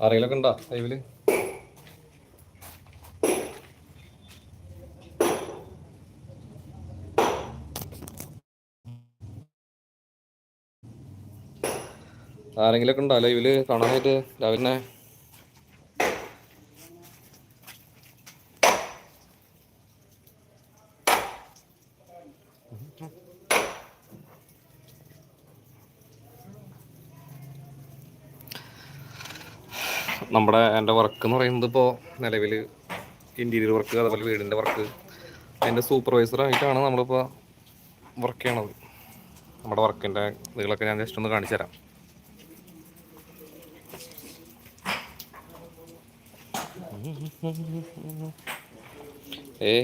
ആരെങ്കിലൊക്കെ ഉണ്ടോ ലൈവിൽ? ആരെങ്കിലൊക്കെ ഉണ്ടോ ലൈവിൽ കാണാനായിട്ട് രാവിലെ നമ്മുടെ എന്റെ വർക്ക് എന്ന് പറയുന്നത് ഇപ്പോൾ നിലവിൽ ഇന്റീരിയർ വർക്ക് അതുപോലെ വീടിന്റെ വർക്ക് അതിന്റെ സൂപ്പർവൈസറായിട്ടാണ് നമ്മളിപ്പോൾ വർക്ക് ചെയ്യണത്. നമ്മുടെ വർക്കിന്റെ ഇതുകളൊക്കെ ഞാൻ ജസ്റ്റ് ഒന്ന് കാണിച്ചു തരാം. ഏ?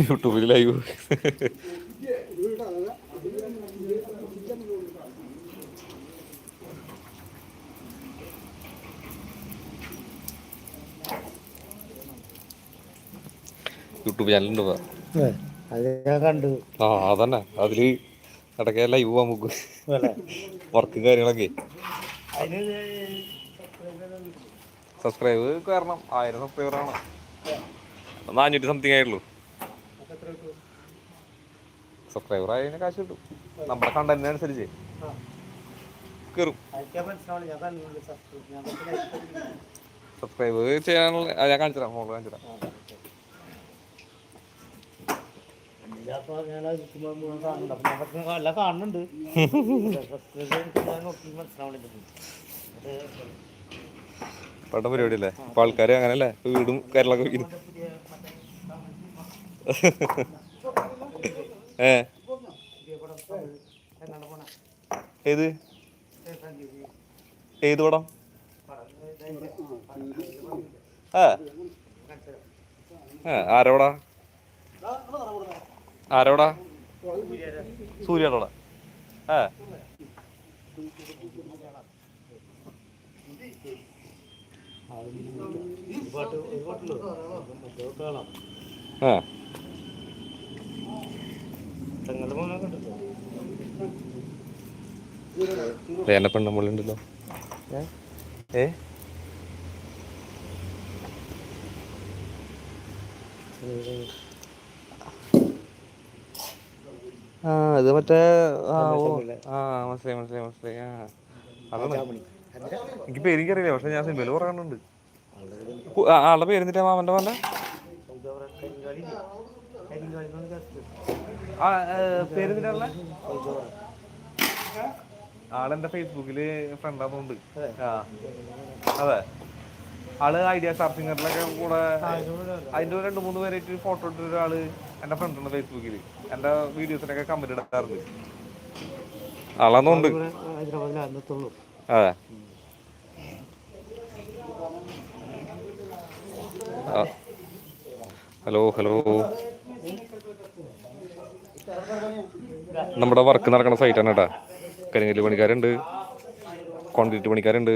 യൂട്യൂബിൽ ലൈവ് യൂട്യൂബ് ചാനലുണ്ട് ഇപ്പൊ. അത്. ഞാൻ കണ്ടു. ആ അതന്നെ. അതിൽ ഇടയ്ക്ക് ലൈവ് പോവാൻ നമുക്ക് അല്ലേ? വർക്കും കാര്യങ്ങളൊക്കെ. അതിന് സബ്സ്ക്രൈബ് കാരണം ആയിരം സബ്സ്ക്രൈബർ ആണ്. നാനൂറ്റി സംതിങ് ആയുള്ളൂ. സബ്സ്ക്രൈബർ ആയതിന് കാശ് കിട്ടും. നമ്മുടെ കണ്ടന്റിനനുസരിച്ച് കയറും ഞാൻ കണ്ടുണ്ട് സബ്സ്ക്രൈബ് ഞാൻ ചെയ്യാനുള്ള ആ, ഞാൻ കാണിച്ചു തരാം മോൾ കാണിച്ചു തരാം ഞാൻ അത് ചുമ്മാ മുഴുവൻ കാണുന്നുണ്ട് അപ്പൊ ഞാൻ പക്ഷേ പട്ടം പരിപാടി അല്ലേ അപ്പൊ ആൾക്കാര് അങ്ങനല്ലേ? വീടും കാര്യങ്ങളൊക്കെ മറ്റേ ഏ? ഏത്? ഏത് പടം? ആ, ആരോടാ ആരോടാ? മറ്റേ കാണാം ആ. ലേന പെണ്ണുമ്പള്ളി ഉണ്ടല്ലോ ഏ? ആ ഇത് മറ്റേ ആ ഓ ആ മനസ്സിലായി മനസ്സിലായി മനസ്സിലായി ആ. അതാണ്. എനിക്ക് പേര് എനിക്കറിയില്ല പക്ഷെ ഞാൻ സിനിമയിൽ പറയാനുണ്ട് ആളുടെ പേര് എന്നിട്ടാ മാമന്റെ പറഞ്ഞ ആളെന്റെ ഫേസ്ബുക്കിൽ ഫ്രണ്ടാന്നുണ്ട് ആ അതെ. ആൾ ഐഡിയ സ്റ്റാർ സിംഗറിലൊക്കെ കൂടെ അതിന്റെ രണ്ട് മൂന്ന് പേരായിട്ട് ഫോട്ടോ ഇട്ട ഒരാൾ എന്റെ ഫ്രണ്ട് ഫേസ്ബുക്കിൽ എന്റെ വീഡിയോസിനൊക്കെ കമന്റ് ഇടാറുണ്ട്. ആളാന്നുണ്ട് അന്നത്തുള്ളൂ. അതെ. Hello hello. നമ്മുടെ വർക്ക് നടക്കുന്ന സൈറ്റാണ് കേട്ടാ. കരിങ്കല്ല് പണിക്കാരുണ്ട്. കോൺക്രീറ്റ് പണിക്കാരുണ്ട്.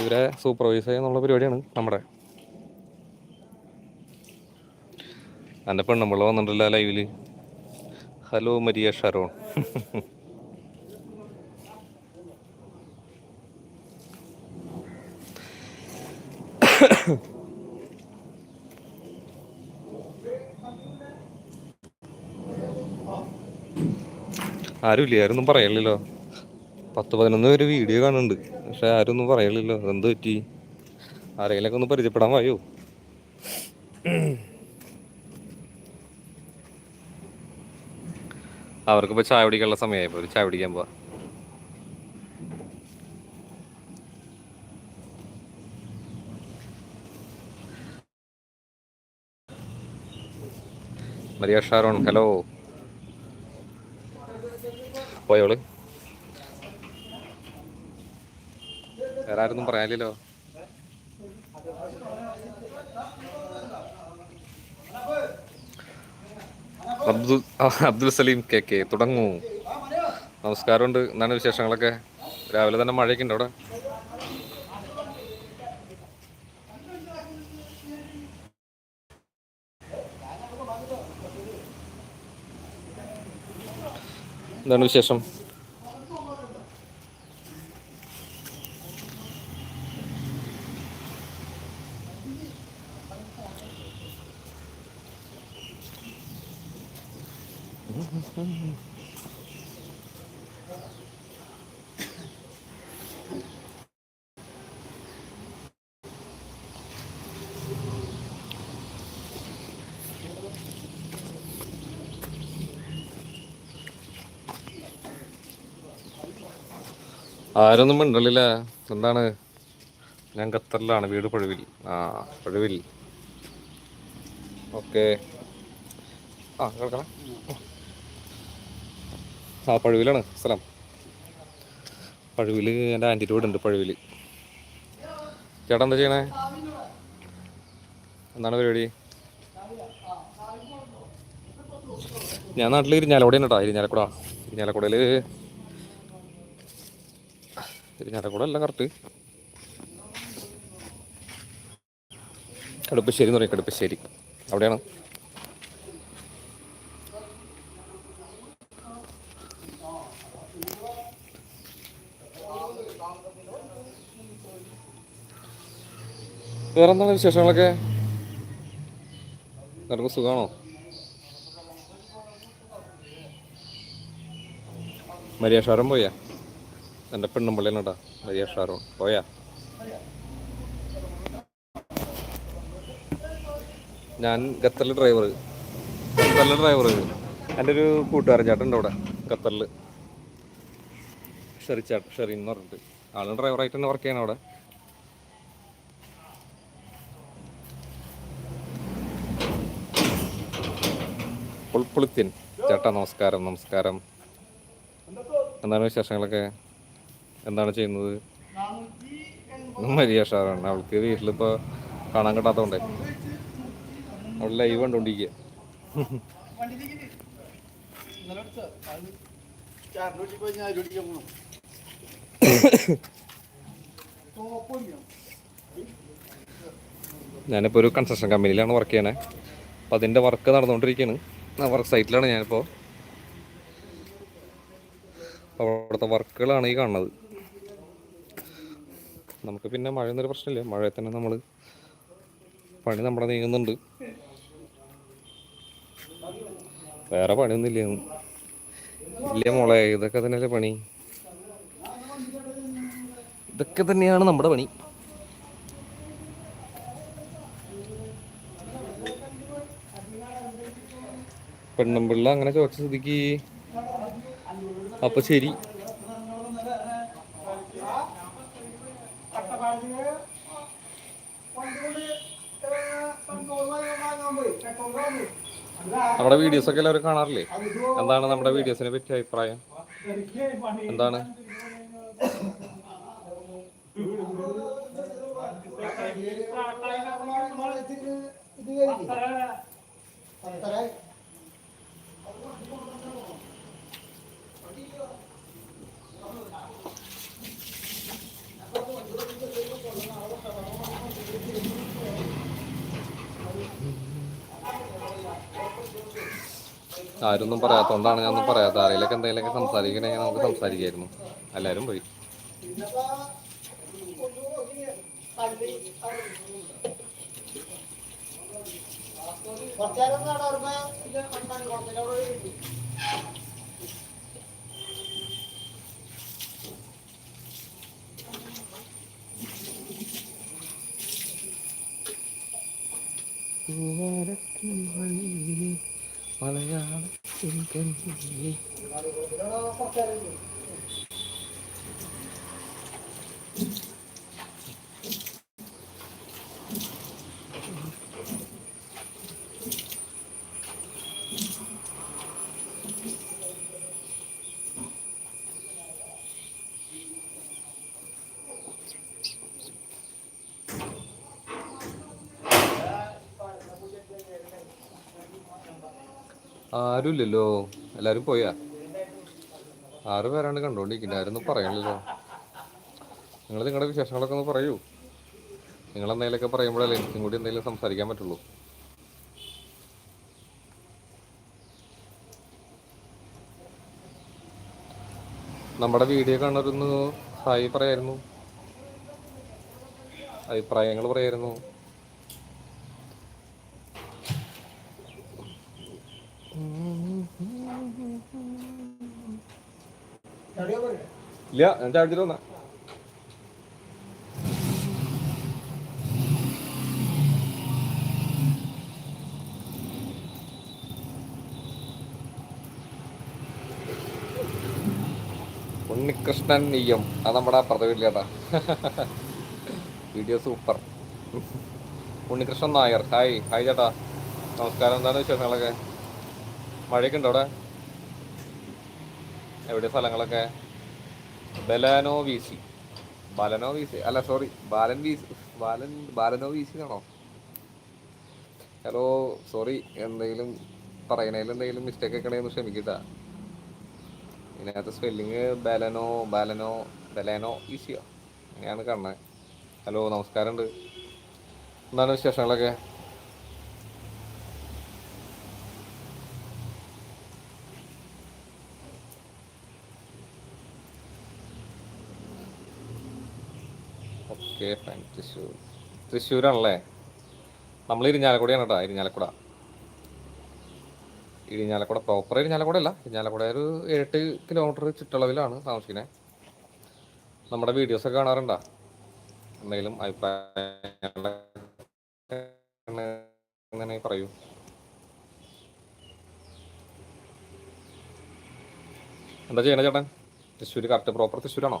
ഇവരെ സൂപ്പർവൈസ് എന്നുള്ള പരിപാടിയാണ് നമ്മുടെ. എന്റെ പെണ്ണുമ്പിള്ള വന്നിട്ടില്ല ലൈവിൽ ഹലോ മരിയ ഷറോൺ ആരുമില്ല? ആരൊന്നും പറയണില്ലല്ലോ പത്ത് പതിനൊന്ന് പേര് വീഡിയോ കാണുന്നുണ്ട്. പക്ഷെ ആരും ഒന്നും പറയണില്ലല്ലോ എന്ത് പറ്റി? ആരെങ്കിലൊക്കെ ഒന്ന് പരിചയപ്പെടാൻ വായോ? അവർക്കിപ്പോ ചായ കുടിക്കാനുള്ള സമയമായി ഒരു ചായ കുടിക്കാൻ പോവാ. മരിയ ഷാരോൺ ഹലോ. പോയോൾ. വേറെ ആരൊന്നും പറയാനില്ലല്ലോ. അബ്ദുൽ അബ്ദുൽ സലീം കെ കെ തുടങ്ങൂ. നമസ്കാരമുണ്ട്. എന്താണ് വിശേഷങ്ങളൊക്കെ? രാവിലെ തന്നെ മഴയൊക്കെ ഉണ്ട് അവിടെ? എന്താണ് വിശേഷം? ആരൊന്നും മിണ്ടലില്ല. എന്താണ്? ഞാൻ ഖത്തറിലാണ് വീട് പഴുവിൽ. ആ പഴുവിൽ. ഓക്കെ. ആ കേൾക്കണം. ആ പഴുവിലാണ്. സ്ഥലം. പഴുവിൽ എന്റെ ആന്റിന്റെ ഉണ്ട് പഴുവിൽ ചേട്ടാ എന്താ ചെയ്യണേ? എന്താണ് പരിപാടി? ഞാൻ നാട്ടിൽ ഇരിഞ്ഞാലക്കുട കേട്ടോ ഇരിഞ്ഞാലക്കുട. ഇരിഞ്ഞാലക്കുടയിൽ ഇരിഞ്ഞാലക്കുട അല്ല കറക്റ്റ് കടുപ്പശ്ശേരി എന്ന് പറയും കടുപ്പശ്ശേരി. അവിടെയാണ്. വേറെ എന്താണ് വിശേഷങ്ങളൊക്കെ? എല്ലാവർക്കും സുഖമാണോ മരിയ ഷാരോൺ പോയാ? എന്റെ പെണ്ണും പള്ളിയാണ് കേട്ടോ മരിയ ഷാരോൺ. പോയാ? ഞാൻ ഖത്തറിൽ ഡ്രൈവർ ഖത്തറിലെ ഡ്രൈവർ എന്റെ ഒരു കൂട്ടുകാരൻ ചേട്ടൻ ഉണ്ട് അവിടെ ഖത്തറിൽ ഷെറി ചേട്ടൻ ഷെറിന്ന് പറഞ്ഞിട്ട്. ആളും ഡ്രൈവറായിട്ട് തന്നെ വർക്ക് ചെയ്യണം അവിടെ. പുൾപ്പുളിത്യൻ ചേട്ടാ നമസ്കാരം നമസ്കാരം. എന്താണ് വിശേഷങ്ങളൊക്കെ? എന്താണ് ചെയ്യുന്നത്? മരിയ ഷാറാണ് അവൾക്ക് വീട്ടിലിപ്പോൾ കാണാൻ കിട്ടാത്തതുകൊണ്ടേ അവൾ ലൈവ് കണ്ടുകൊണ്ടിരിക്കുക ഞാനിപ്പോൾ ഒരു കൺസ്ട്രക്ഷൻ കമ്പനിയിലാണ് വർക്ക് ചെയ്യണേ. അപ്പം അതിന്റെ വർക്ക് നടന്നുകൊണ്ടിരിക്കുകയാണ് വർക്ക് സൈറ്റിലാണ് ഞാനിപ്പോൾ അവിടുത്തെ വർക്കുകളാണ് ഈ കാണുന്നത്. നമുക്ക് പിന്നെ മഴ എന്നൊരു പ്രശ്നമില്ല. മഴയെ തന്നെ നമ്മൾ പണി നമ്മുടെ നീങ്ങുന്നുണ്ട്. വേറെ പണിയൊന്നുമില്ല ഇല്ല മോളെ ഇതൊക്കെ തന്നെയല്ലേ പണി? ഇതൊക്കെ തന്നെയാണ് നമ്മുടെ പണി. പെണ്ണുമ്പിള്ള അങ്ങനെ ചോദിച്ച സ്ഥിതിക്ക് അപ്പൊ ശരി. നമ്മുടെ വീഡിയോസ് ഒക്കെ എല്ലാവരും കാണാറില്ലേ? എന്താണ് നമ്മുടെ വീഡിയോസിനെ പറ്റിയ അഭിപ്രായം? എന്താണ്? ആരൊന്നും പറയാത്തോണ്ടാണ് ഞാൻ ഒന്നും പറയാത്ത. ആരെങ്കിലൊക്കെ എന്തെങ്കിലുമൊക്കെ സംസാരിക്കണമെങ്കിൽ നമുക്ക് സംസാരിക്കായിരുന്നു. എല്ലാവരും പോയി. മലയാളത്തിൻ കണ്ണീ ആരുമില്ലല്ലോ. എല്ലാരും പോയാ? ആറ് പേരാണ് കണ്ടോണ്ടിരിക്കുന്നത് ആരൊന്നും പറയണില്ലല്ലോ. നിങ്ങൾ നിങ്ങളുടെ വിശേഷങ്ങളൊക്കെ ഒന്ന് പറയൂ. നിങ്ങൾ എന്തെങ്കിലുമൊക്കെ പറയുമ്പോഴല്ലേ എനിക്കും കൂടി എന്തെങ്കിലും സംസാരിക്കാൻ പറ്റുള്ളൂ. നമ്മുടെ വീഡിയോ കാണുന്നവരൊന്ന് ഹായ് പറയായിരുന്നു. അഭിപ്രായങ്ങൾ പറയായിരുന്നു. ഇല്ല ഞാൻ ചാടിച്ചിട്ട് വന്ന. ഉണ്ണികൃഷ്ണൻ നെയ്യം. അത് നമ്മുടെ അപ്പുറത്തെ video super. Unnikrishnan Nair. Hi hi ചേട്ടാ. നമസ്കാരം. എന്താണ് വിശേഷങ്ങളൊക്കെ? മഴയൊക്കെ ഉണ്ടോ അവിടെ? എവിടെ സ്ഥലങ്ങളൊക്കെ? Baleno V C. Baleno V C. അല്ല സോറി ബാലൻ വി ബാലൻ ബാലനോ വി ആണോ? ഹലോ സോറി എന്തെങ്കിലും പറയണതിൽ എന്തെങ്കിലും മിസ്റ്റേക്ക് ഒക്കെ ഉണ്ടെങ്കിൽ ഇതിനകത്ത് സ്പെല്ലിങ് ബാലനോ ബാലനോ ബലാനോ ഈസിയോ അങ്ങനെയാണ് കാണുന്നത്. ഹലോ നമസ്കാരമുണ്ട്. എന്താണ് വിശേഷങ്ങളൊക്കെ? Okay fine Thrissur. തൃശ്ശൂരാണല്ലേ? നമ്മൾ ഇരിഞ്ഞാലക്കുടയാണ് കേട്ടോ ഇരിഞ്ഞാലക്കുട. ഇരിഞ്ഞാലക്കുട പ്രോപ്പർ ഇരിഞ്ഞാലക്കുട അല്ല ഇരിഞ്ഞാലക്കുട ഒരു എട്ട് കിലോമീറ്റർ ചുറ്റളവിലാണ് താമസിക്കുന്നത് നമ്മുടെ വീഡിയോസൊക്കെ കാണാറുണ്ടോ? എന്തെങ്കിലും അങ്ങനെ പറയൂ. എന്താ ചെയ്യണേ ചേട്ടൻ? തൃശ്ശൂർ കറക്റ്റ് പ്രോപ്പർ തൃശ്ശൂരാണോ?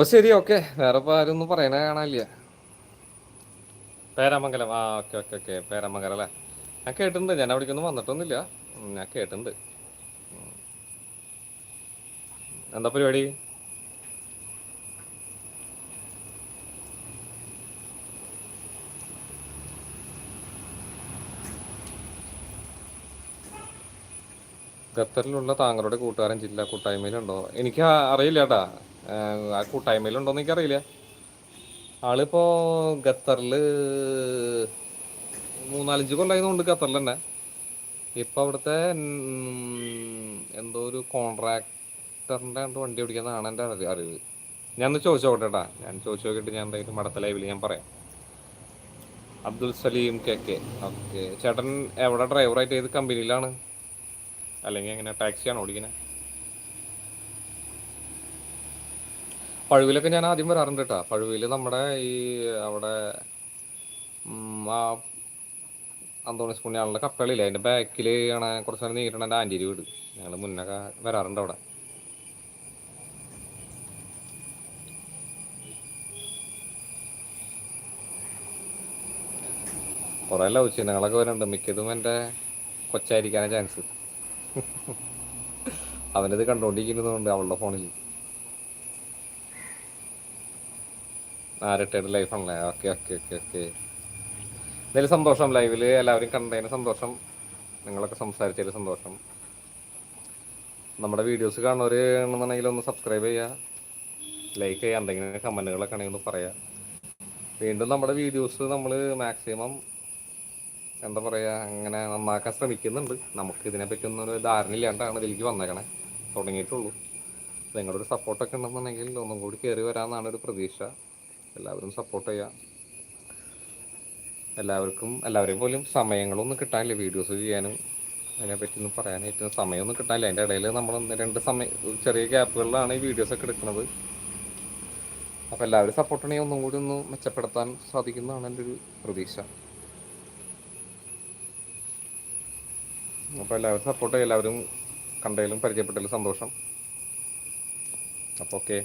അപ്പൊ ശരി ഓക്കെ. വേറെ ഇപ്പൊ ആരും ഒന്നും പറയണ കാണാനില്ല. പേരാമംഗലം. ആ ഓക്കെ ഓക്കെ ഓക്കെ. പേരാമംഗലം അല്ലേ? ഞാൻ കേട്ടിട്ടുണ്ട്. ഞാൻ അവിടേക്കൊന്നും വന്നിട്ടൊന്നുമില്ല. ഞാൻ കേട്ടിട്ടുണ്ട്. എന്താ പരിപാടി? ഖത്തറിലുള്ള താങ്കളുടെ കൂട്ടുകാരൻ ജില്ലാ കൂട്ടായ്മയിലുണ്ടോ? എനിക്ക് അറിയില്ല കേട്ടാ ആ കൂട്ടായ്മയിലുണ്ടോന്ന് എനിക്കറിയില്ല. ആളിപ്പോ ഖത്തറിൽ മൂന്നാലഞ്ച് കൊല്ലായതുകൊണ്ട് ഖത്തറിൽ തന്നെ. ഇപ്പൊ അവിടുത്തെ എന്തോ ഒരു കോൺട്രാക്ടറിന്റെ കണ്ട് വണ്ടി ഓടിക്കുന്നതാണ് എന്റെ അറി- അറിവ്. ഞാൻ ചോദിച്ചു നോക്കട്ടെ ഞാൻ ചോദിച്ചു നോക്കിയിട്ട് ഞാൻ എന്തായാലും മടത്തെ ലൈവിൽ ഞാൻ പറയാം. Abdul Salim K K. Okay. ചേട്ടൻ എവിടെ ഡ്രൈവറായിട്ട് ഏത് കമ്പനിയിലാണ് അല്ലെങ്കിൽ എങ്ങനെ ടാക്സിയാണ് ഓടിക്കുന്നത് പഴുവിലൊക്കെ ഞാൻ ആദ്യം വരാറുണ്ട് കേട്ടോ പഴുവിൽ നമ്മുടെ ഈ അവിടെ ആ അന്തോണിസ് പുണ്യാളുടെ കപ്പകളില്ലേ അതിന്റെ ബാക്കിൽ ആണ് കുറച്ച് നേരം നീട്ടണ എന്റെ ആന്റീരി വീട്. ഞങ്ങൾ മുന്നൊക്കെ വരാറുണ്ട് അവിടെ. കുറേ ലവ് ചിഹ്നങ്ങളൊക്കെ വരുന്നുണ്ട്. മിക്കതും എന്റെ കൊച്ചായിരിക്കാനാണ് ചാൻസ് അവനത് കണ്ടുകൊണ്ടിരിക്കുന്നതുകൊണ്ട് അവളുടെ ഫോണിൽ ആ ലൈഫാണല്ലേ ഓക്കെ ഓക്കെ ഓക്കെ ഓക്കെ എന്തായാലും സന്തോഷം ലൈവിൽ എല്ലാവരും കണ്ടതിന് സന്തോഷം. നിങ്ങളൊക്കെ സംസാരിച്ചതിൽ സന്തോഷം. നമ്മുടെ വീഡിയോസ് കാണുന്നവർ എന്നുണ്ടെങ്കിൽ ഒന്ന് സബ്സ്ക്രൈബ് ചെയ്യുക ലൈക്ക് ചെയ്യുക എന്തെങ്കിലും കമന്റുകളൊക്കെ ആണെങ്കിൽ ഒന്ന് പറയാം. വീണ്ടും നമ്മുടെ വീഡിയോസ് നമ്മൾ മാക്സിമം എന്താ പറയുക അങ്ങനെ നന്നാക്കാൻ ശ്രമിക്കുന്നുണ്ട്. നമുക്ക് ഇതിനെപ്പറ്റി ഒന്നും ഒരു ധാരണ ഇല്ലാണ്ടാണ് ഇതിലേക്ക് വന്നേക്കണേ. തുടങ്ങിയിട്ടുള്ളൂ. നിങ്ങളുടെ ഒരു സപ്പോർട്ടൊക്കെ ഉണ്ടെന്നുണ്ടെങ്കിൽ ഒന്നും കൂടി കയറി വരാമെന്നാണ് ഒരു പ്രതീക്ഷ. എല്ലാവരും സപ്പോർട്ട് ചെയ്യാം. എല്ലാവർക്കും എല്ലാവരെയും പോലും സമയങ്ങളൊന്നും കിട്ടാനില്ല വീഡിയോസ് ചെയ്യാനും. അതിനെപ്പറ്റി ഒന്നും പറയാനായിട്ട് സമയമൊന്നും കിട്ടാനില്ല. അതിന്റെ ഇടയിൽ നമ്മൾ ഒന്ന് രണ്ട് സമയം ചെറിയ ഗ്യാപ്പുകളിലാണ് ഈ വീഡിയോസ് ഒക്കെ എടുക്കുന്നത്. അപ്പോൾ എല്ലാവരും സപ്പോർട്ട് ഉണ്ടെങ്കിൽ ഒന്നും കൂടി ഒന്ന് മെച്ചപ്പെടുത്താൻ സാധിക്കുന്നതാണ് എന്റെ ഒരു പ്രതീക്ഷ. അപ്പോൾ എല്ലാവരും സപ്പോർട്ട് എല്ലാവരും കണ്ടതിലും പരിചയപ്പെട്ടതിലും സന്തോഷം. അപ്പോൾ ഓക്കെ